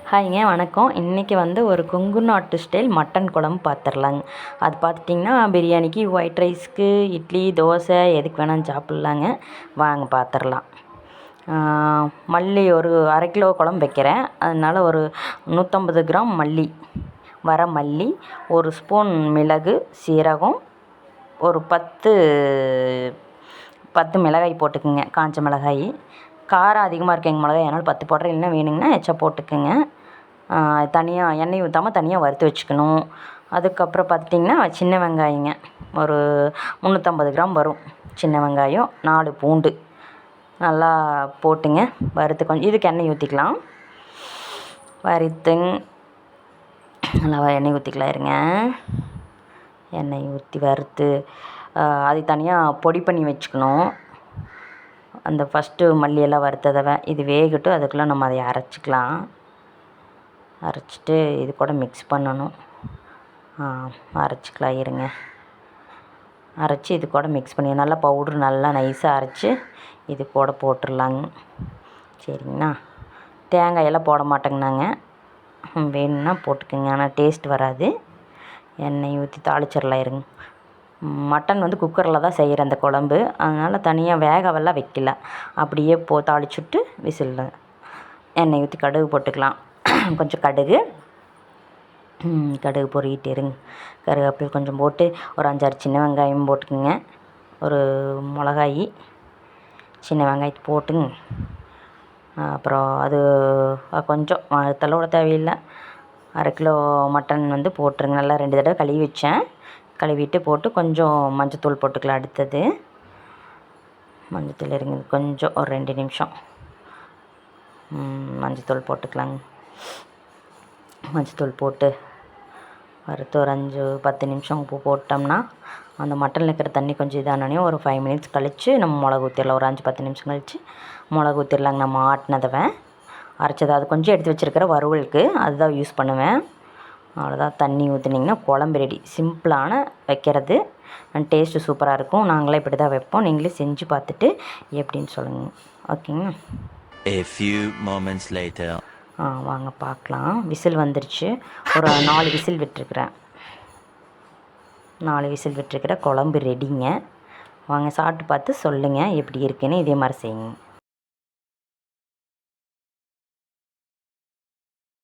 ஹாய்ங்க வணக்கம்? இன்றைக்கி வந்து ஒரு கொங்கு நாட்டு ஸ்டைல் மட்டன் குழம்பு பார்த்துர்லாங்க அது பார்த்துட்டிங்கன்னா பிரியாணிக்கு ஒயிட் ரைஸ்க்கு இட்லி தோசை எதுக்கு வேணாலும் சாப்பிட்லாங்க. வாங்க பார்த்துர்லாம் மல்லி ஒரு அரை கிலோ குழம்பு வைக்கிறேன். அதனால் ஒரு நூற்றம்பது கிராம் மல்லி. வர மல்லி ஒரு ஸ்பூன் மிளகு சீரகம் ஒரு பத்து பத்து மிளகாய் போட்டுக்குங்க. காஞ்ச மிளகாய். காரம் அதிகமாக இருக்குது எங்கள் மிளகாய் அதனால் பத்து போடுறேன் இல்லைன்னா வேணுங்கன்னா எச்சா போட்டுக்கோங்க. தனியாக எண்ணெய் ஊற்றாம தனியாக வறுத்து வச்சுக்கணும். அதுக்கப்புறம் பார்த்திங்கன்னா சின்ன வெங்காயங்க. ஒரு முந்நூற்றம்பது கிராம் வரும். சின்ன வெங்காயம் நாலு பூண்டு. நல்லா போட்டுங்க. வறுத்து கொஞ்சம் இதுக்கு எண்ணெய் ஊற்றிக்கலாம் வறுத்துங்க நல்லா எண்ணெய் ஊற்றிக்கலாம் இருங்க. எண்ணெய் ஊற்றி வறுத்து அது தனியாக பொடி பண்ணி வச்சுக்கணும். அந்த ஃபஸ்ட்டு மல்லியெல்லாம் வறுத்ததை இது வேகட்டும் அதுக்குள்ளே நம்ம அதை அரைச்சிக்கலாம். அரைச்சிட்டு இது கூட மிக்ஸ் பண்ணணும். அரைச்சிக்கலாம் இருங்க. அரைச்சி இது கூட மிக்ஸ் பண்ணி நல்லா பவுட்ரு நல்லா நைஸாக அரைச்சி இது கூட போட்டுடலாங்க. சரிங்கண்ணா தேங்காயெல்லாம் போட மாட்டேங்கண்ணாங்க வேணும்னா போட்டுக்கோங்க ஆனால் டேஸ்ட் வராது. எண்ணெய் ஊற்றி தாளிச்சிடலாம் இருங்க. மட்டன் வந்து குக்கரில் தான் செய்கிறேன் அந்த குழம்பு. அதனால் தனியாக வேகவெல்லாம் வைக்கல. அப்படியே போ தாளிச்சுட்டு விசிலில் எண்ணெய் ஊற்றி கடுகு போட்டுக்கலாம். கொஞ்சம் கடுகு. கடுகு பொறிக்கிட்டு இருங்க. கருவேப்பிலை கொஞ்சம் போட்டு ஒரு அஞ்சாறு சின்ன வெங்காயம் போட்டுக்கோங்க. ஒரு மிளகாயி சின்ன வெங்காயத்தை போட்டுங்க. அப்புறம் அது கொஞ்சம் தலோட தேவையில்லை. அரை கிலோ மட்டன் வந்து போட்டுருங்க. நல்லா ரெண்டு தடவை கழுவி வச்சேன். கழுவிட்டு போட்டு கொஞ்சம் மஞ்சத்தூள் போட்டுக்கலாம் அடுத்தது. மஞ்சத்தூள் இருங்க கொஞ்சம் ஒரு ரெண்டு நிமிஷம். மஞ்சத்தூள் போட்டுக்கலாங்க. மஞ்சத்தூள் போட்டு வறுத்து ஒரு அஞ்சு பத்து நிமிஷம் உப்பு போட்டோம்னா அந்த மட்டனில் இருக்கிற தண்ணி கொஞ்சம் இதானோடனே ஒரு ஃபைவ் மினிட்ஸ் கழித்து நம்ம மிளகு ஊற்றிடலாம் ஒரு அஞ்சு பத்து நிமிஷம் கழித்து மிளகு ஊற்றிடலாங்க நம்ம ஆட்டினதவன் அரைச்சது அது கொஞ்சம் எடுத்து வச்சுருக்கிற வறுவலுக்கு அதுதான் யூஸ் பண்ணுவேன். அவ்வளோதான் தண்ணி ஊற்றுனீங்கன்னா குழம்பு ரெடி சிம்பிளான வைக்கிறது. டேஸ்ட்டு சூப்பராக இருக்கும். நாங்களே இப்படி தான் வைப்போம். நீங்களே செஞ்சு பார்த்துட்டு எப்படின்னு சொல்லுங்கள் ஓகேங்களா A few moments later. ஆ வாங்க பார்க்கலாம். விசில் வந்துருச்சு. ஒரு நாலு விசில் விட்டுருக்குறேன். நாலு விசில் விட்டுருக்குற குழம்பு ரெடிங்க வாங்க சாப்பிட்டு பார்த்து சொல்லுங்கள் எப்படி இருக்குன்னு. இதே மாதிரி செய்யுங்க.